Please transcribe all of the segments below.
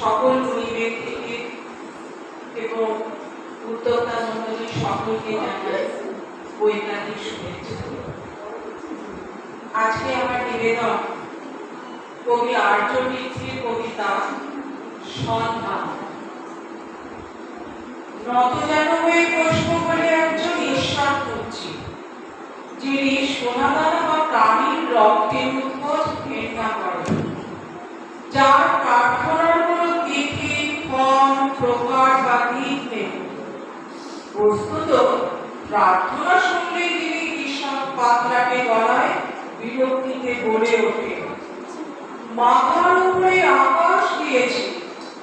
সকল গুণী ব্যক্তিকে এবং উদ্যোক্তা মন্ডলী সকলকে জানাই বৈজ্ঞানিক শুভেচ্ছা। আজকে আমার নিবেদন কবি আর্য মিত্রের কবিতা যেন হয়ে প্রশ্ন করে একজন ঈশ্বর খুঁজছি, যিনি সোনাদানা বা প্রাণীর রক্তের ঘেন্না করেন, যার প্রার্থনার বস্তুত প্রার্থনা শুনলে তিনি কৃষক পাতলাটে গলায় বিরক্তিতে গড়ে ওঠে। মাথার উপরে আকাশ দিয়েছি,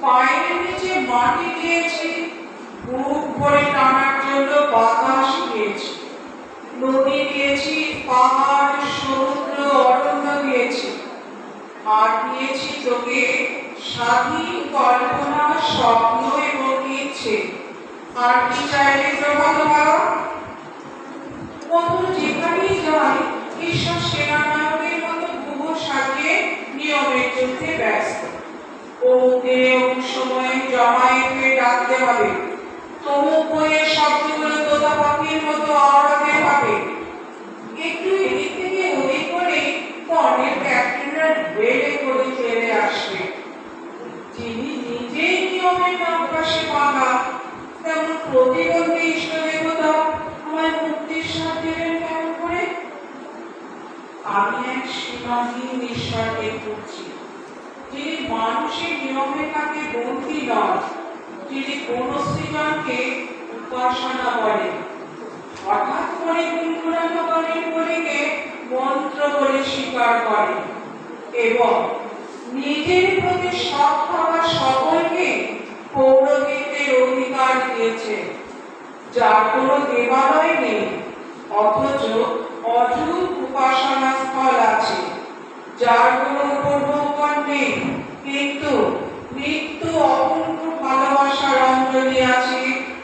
পায়ের নিচে মাটি দিয়েছি, বুক ভরে টানার জন্য বাতাস দিয়েছি। নদী দিয়েছি, পাহাড়, সমুদ্র, অরণ্য দিয়েছি। আর দিয়েছি তোকে, স্বাধীন কল্পনা, স্বপ্ন এবং ইচ্ছে। আর হবে। একটু এদিক থেকে ওদিক করে পরের ক্যাপ্টেনরা বেড়ে করে ফেলে আসবে। যিনি নিজেই নিয়মের নামপাশে পাকা তেমন প্রতিবন্ধী ইষ্ট দেবতা আমায় মুক্তির দিলেন কেমন করে। আমি এক সীমাহীন ঈশ্বরকে খুঁজছি যিনি মানুষের নিয়মের কাছে বন্দী নন, যিনি কোন সৃজনকে উপাসনা করেন। হঠাৎ করে গানের বলিকে মন্ত্র বলে স্বীকার করে এবং নিজের প্রতি সৎ হওয়া সকলকে দিয়েছে, যার কোনো দেবালয় নেই, অথচ অদ্ভুত উপাসনা স্থল আছে, যার কোনো উপভোগ নেই, কিন্তু নিত্য অপূর্ব ভালোবাসার অঞ্জলি আছে